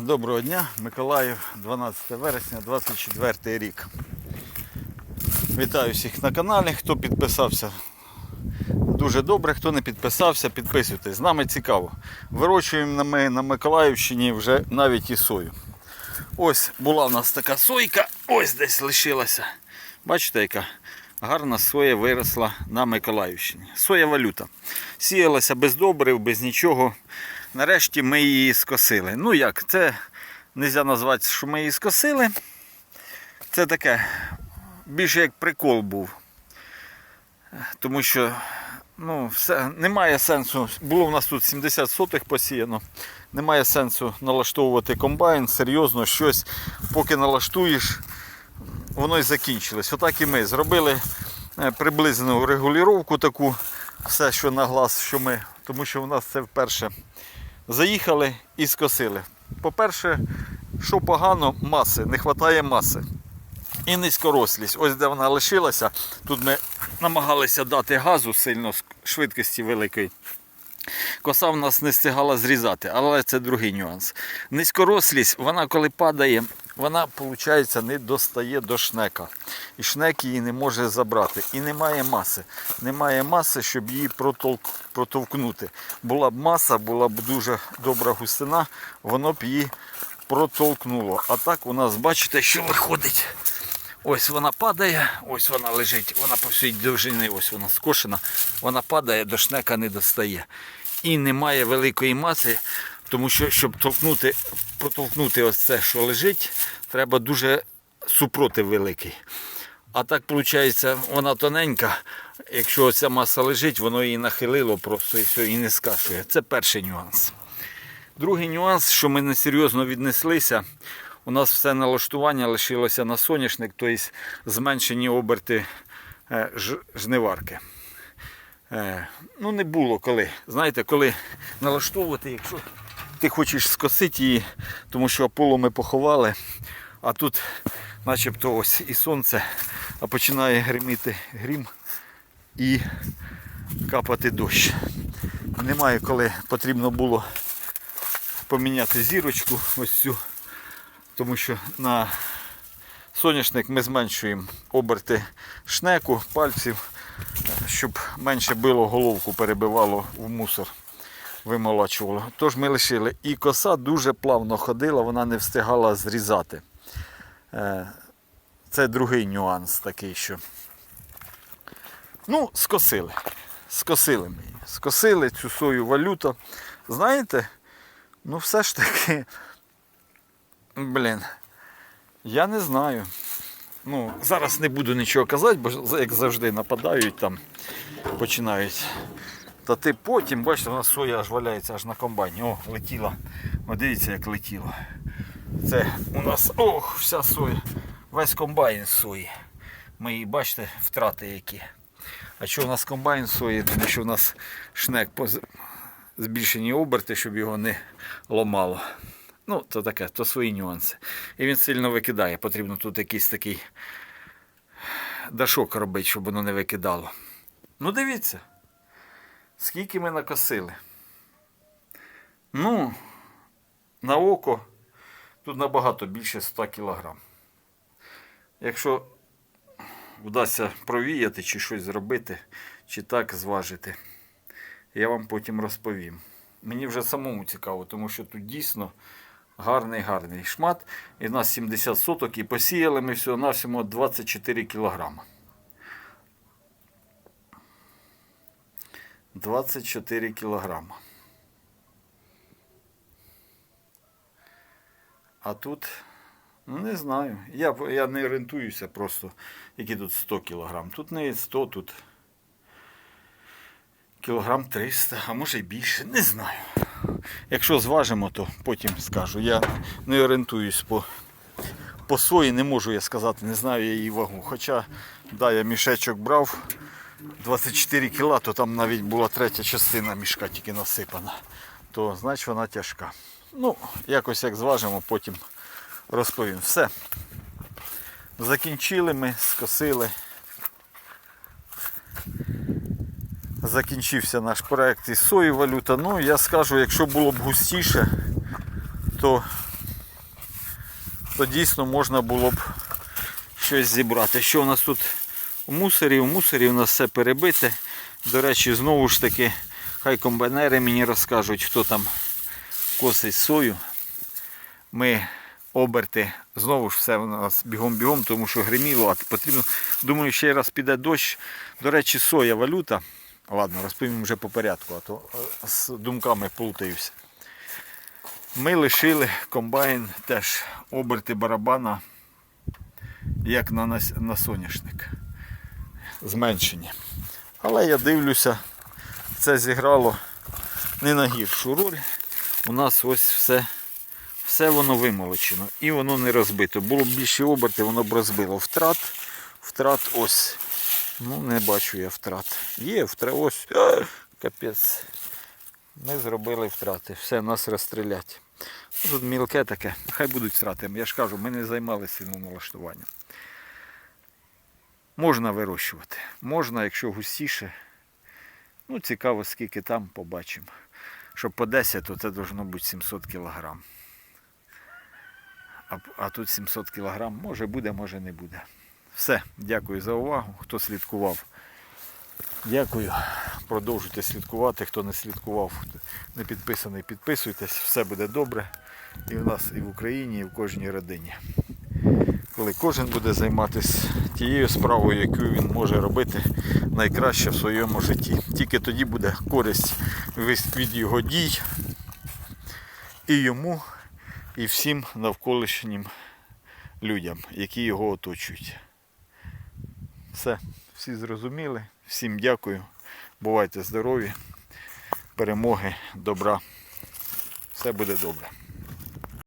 Доброго дня, Миколаїв, 12 вересня, 24 рік. Вітаю всіх на каналі. Хто підписався, дуже добре. Хто не підписався, підписуйтесь. З нами цікаво. Вирощуємо ми на Миколаївщині вже навіть і сою. Ось була в нас така сойка, ось десь лишилася. Бачите, яка гарна соя виросла на Миколаївщині. Соя валюта. Сіялася без добрив, без нічого. Нарешті ми її скосили. Ну як, це не можна назвати, що ми її скосили. Це таке більше як прикол був. Тому що ну, все, немає сенсу. Було в нас тут 70 сотих посіяно. Немає сенсу налаштовувати комбайн, серйозно щось, поки налаштуєш, воно і закінчилось. Отак і ми зробили е, приблизну регулювання таку, все, що на глаз, що ми, тому що в нас це вперше заїхали і скосили. По-перше, що погано, маси, не вистачає маси. І низькорослість. Ось де вона лишилася. Тут ми намагалися дати газу сильно з швидкості великої. Коса в нас не встигала зрізати, але це другий нюанс. Низькорослість, вона коли падає, вона, виходить, не достає до шнека. І шнек її не може забрати. І немає маси. Немає маси, щоб її протолк... протовкнути. Була б маса, була б дуже добра густина, воно б її протолкнуло. А так у нас, бачите, що виходить. Ось вона падає, ось вона лежить, вона по всій довжині, ось вона скошена, вона падає, до шнека не достає. І немає великої маси, тому що, щоб толкнути, протолкнути ось це, що лежить, треба дуже супротив великий. А так виходить, вона тоненька. Якщо ця маса лежить, воно її нахилило просто і все, і не скашує. Це перший нюанс. Другий нюанс, що ми несерйозно віднеслися, у нас все налаштування лишилося на соняшник, тобто зменшені оберти е, жниварки. Е, Ну, не було коли. Знаєте, коли налаштовувати, якщо ти хочеш скосити її, тому що Аполло ми поховали, а тут начебто ось і сонце, а починає гриміти грім і капати дощ. Немає коли потрібно було поміняти зірочку ось цю, тому що на соняшник ми зменшуємо оберти шнеку, пальців, щоб менше било головку, перебивало в мусор, вимолачувало. Тож ми лишили. І коса дуже плавно ходила, вона не встигала зрізати. Е, Це другий нюанс такий, що. Ну, скосили. Скосили ми її. Скосили цю сою валюту. Знаєте, ну все ж таки, блін, я не знаю. Ну, зараз не буду нічого казати, бо як завжди нападають там, починають. Та ти потім, бачите, у нас соя аж валяється аж на комбайні. О, летіла. О, дивіться, як летіло. Це у нас ох, вся соя. Весь комбайн сої. Ми її бачите, втрати які. А що у нас комбайн сої, тому що у нас шнек поз- збільшені оберти, щоб його не ломало. Ну, то таке, то свої нюанси. І він сильно викидає. Потрібно тут якийсь такий дашок робити, щоб воно не викидало. Ну, дивіться, скільки ми накосили. Ну, на око тут набагато більше 100 кг. Якщо вдасться провіяти чи щось зробити, чи так зважити, я вам потім розповім. Мені вже самому цікаво, тому що тут дійсно гарний гарний шмат. І в нас 70 соток і посіяли ми всього навсього 24 кілограма. 24 кілограма. А тут, ну не знаю. Я, я не орієнтуюся просто, які тут 100 кілограм. Тут не 100, тут кілограм 300, а може й більше, не знаю. Якщо зважимо, то потім скажу. Я не орієнтуюсь по, по сої, не можу я сказати, не знаю я її вагу. Хоча, да, я мішечок брав 24 кіла, то там навіть була третя частина мішка тільки насипана. То значить вона тяжка. Ну, якось як зважимо, потім розповім. Все. Закінчили ми, скосили. Закінчився наш проект із сої валюта. Ну, я скажу, якщо було б густіше, то то дійсно можна було б щось зібрати. Що у нас тут у мусорі? У нас все перебите. До речі, знову ж таки, хай комбайнери мені розкажуть, хто там косить сою. Ми оберти, знову ж все у нас бігом-бігом, тому що гриміло, а потрібно. Думаю, ще раз піде дощ. До речі, соя валюта. Ладно, розповім вже по порядку, а то з думками плутаюся. Ми лишили комбайн теж оберти барабана, як на, на соняшник. Зменшені. Але я дивлюся, це зіграло не на гіршу роль. У нас ось все, все воно вимолочено і воно не розбито. Було б більше оберти, воно б розбило. Втрат, втрат ось. Ну, не бачу я втрат. Є втрат, ось. А, Капець. Ми зробили втрати. Все, нас розстрілять. Тут мілке таке, хай будуть втрати. Я ж кажу, ми не займалися сильним налаштуванням. Можна вирощувати. Можна, якщо густіше. Ну, цікаво, скільки там побачимо. Щоб по 10, то це должно бути 700 кг. А, а тут 700 кг. Може буде, може не буде. Все, дякую за увагу. Хто слідкував. Дякую. Продовжуйте слідкувати. Хто не слідкував, не підписаний, підписуйтесь. Все буде добре. І в нас, і в Україні, і в кожній родині. Коли кожен буде займатися тією справою, яку він може робити найкраще в своєму житті. Тільки тоді буде користь від- його дій і йому, і всім навколишнім людям, які його оточують. Все, всі зрозуміли. Всім дякую. Бувайте здорові, перемоги, добра. Все буде добре.